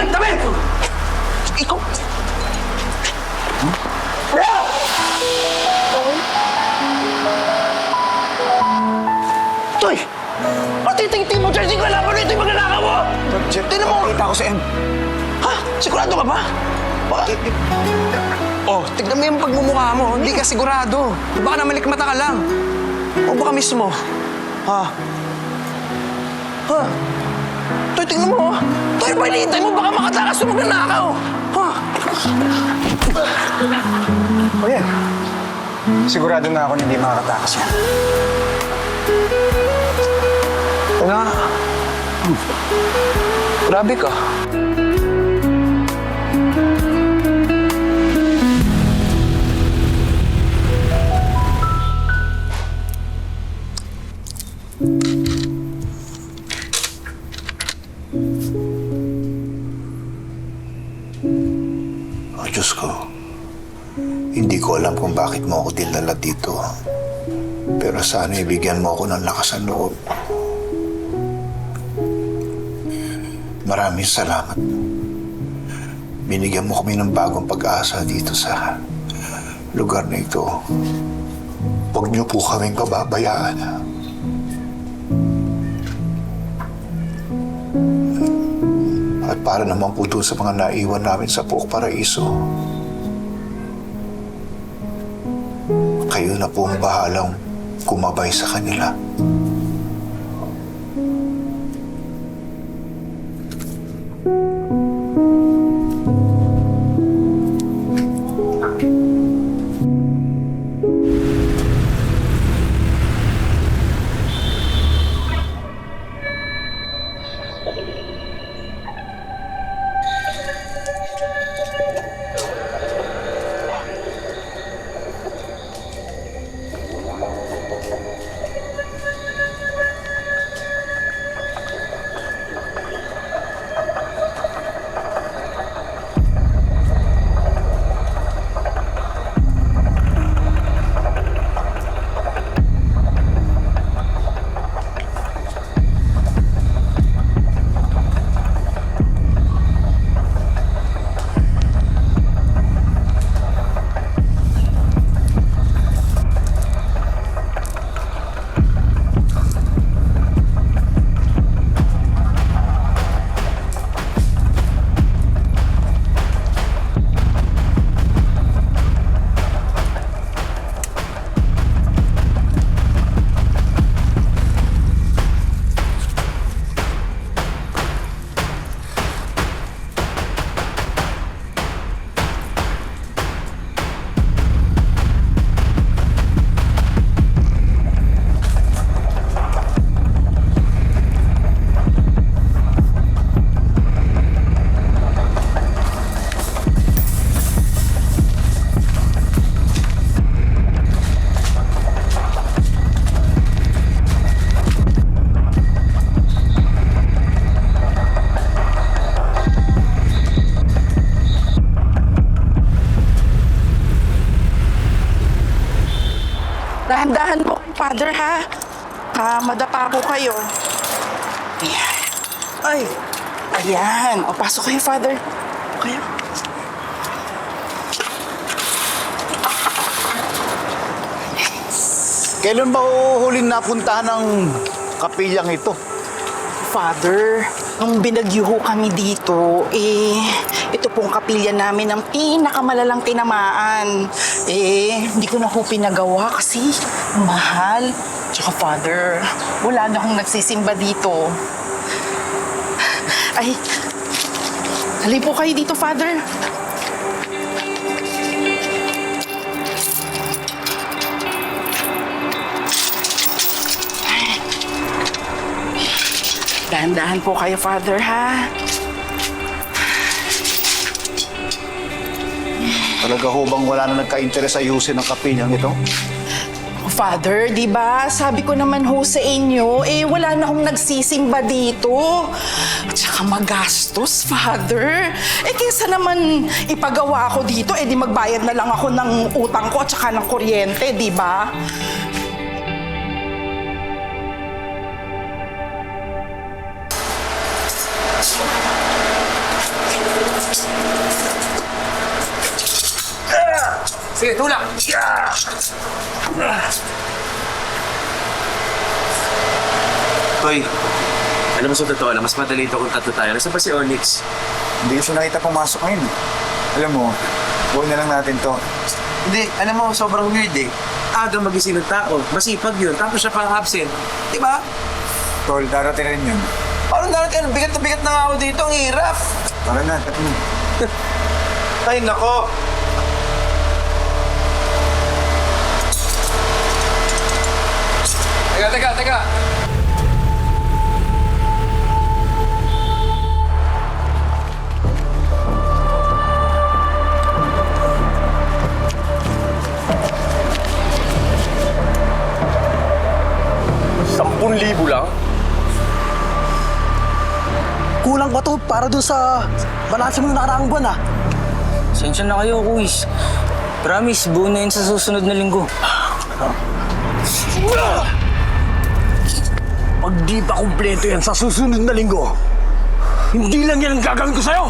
Hoy, tabi! Ikaw! Huh? Toy! Patitingti mo dyan! Sigurado ko na ito yung maglalaka mo! Jeff, Tinan mo! Nakita ko si M. Ha? Sigurado ka ba? Baka... Eh, eh. Oh, tignan mo yung pagmumukha mo. Hindi ka sigurado. Baka na malikmata ka lang. O baka mismo. Ha? Ha? Tignan mo. Baka makatakas mo magnanakaw. Ha? O yan. Sigurado na ako na hindi makakatakas yan. Nga. Hmm. Grabe ka. Diyos ko. Hindi ko alam kung bakit mo ako dinala dito. Pero sana ibigyan mo ako ng lakas ng loob. Maraming salamat. Binigyan mo kami ng bagong pag-asa dito sa lugar na ito. Huwag niyo po kaming pababayaan. At para naman po doon sa mga naiwan namin sa Puok Paraiso. Kayo na po ang bahalang kumabay sa kanila. Dahan-dahan po, Father, ha? Ah, madapa po kayo. Ayan. Ay! Ayan. O, pasok kayo, Father. Kayo. Kailan ba huhuling napuntahan ng kapilyang ito? Father, nung binagyuho kami dito, eh, ito pong kapilya namin ang pinakamalalang tinamaan. Eh, hindi ko na po pinagawa kasi mahal. Tsaka, Father, wala na akong nagsisimba dito. Ay, halin po kayo dito, Father. Dahan-dahan po kayo, Father, ha? Talaga ho bang wala na nagka-interes ayusin ng kapilyang ito? Father, di ba? Sabi ko naman ho sa inyo, eh wala na akong nagsisimba dito. At saka magastos, Father. Eh kaysa naman ipagawa ko dito, eh di magbayad na lang ako ng utang ko at saka ng kuryente, di ba? Sige, tulak! Toy, Alam mo sa totoo lang, mas madali ito kung tatlo tayo. Nasaan ba si Onyx? Hindi ko siya nakita pumasok ngayon. eh. Alam mo, huwag na lang natin to. Hindi, alam mo, sobrang weird eh. Aga magising ng tao, masipag yun, tapos siya pang absent. Di ba? Tol, darating rin yun. Parang darating, bigat na bigat na nga ako dito. Ang hirap. Tara na, tara na. Ay, nako! Teka, teka, teka. Kulang ba to para dun sa balanse mo na nakaraang buwan ah? Sensya na kayo, Kuis. Promise, buo na yun sa susunod na linggo. Pag di pa kumpleto yan sa susunod na linggo, hindi lang yan ang gagawin ko sa'yo!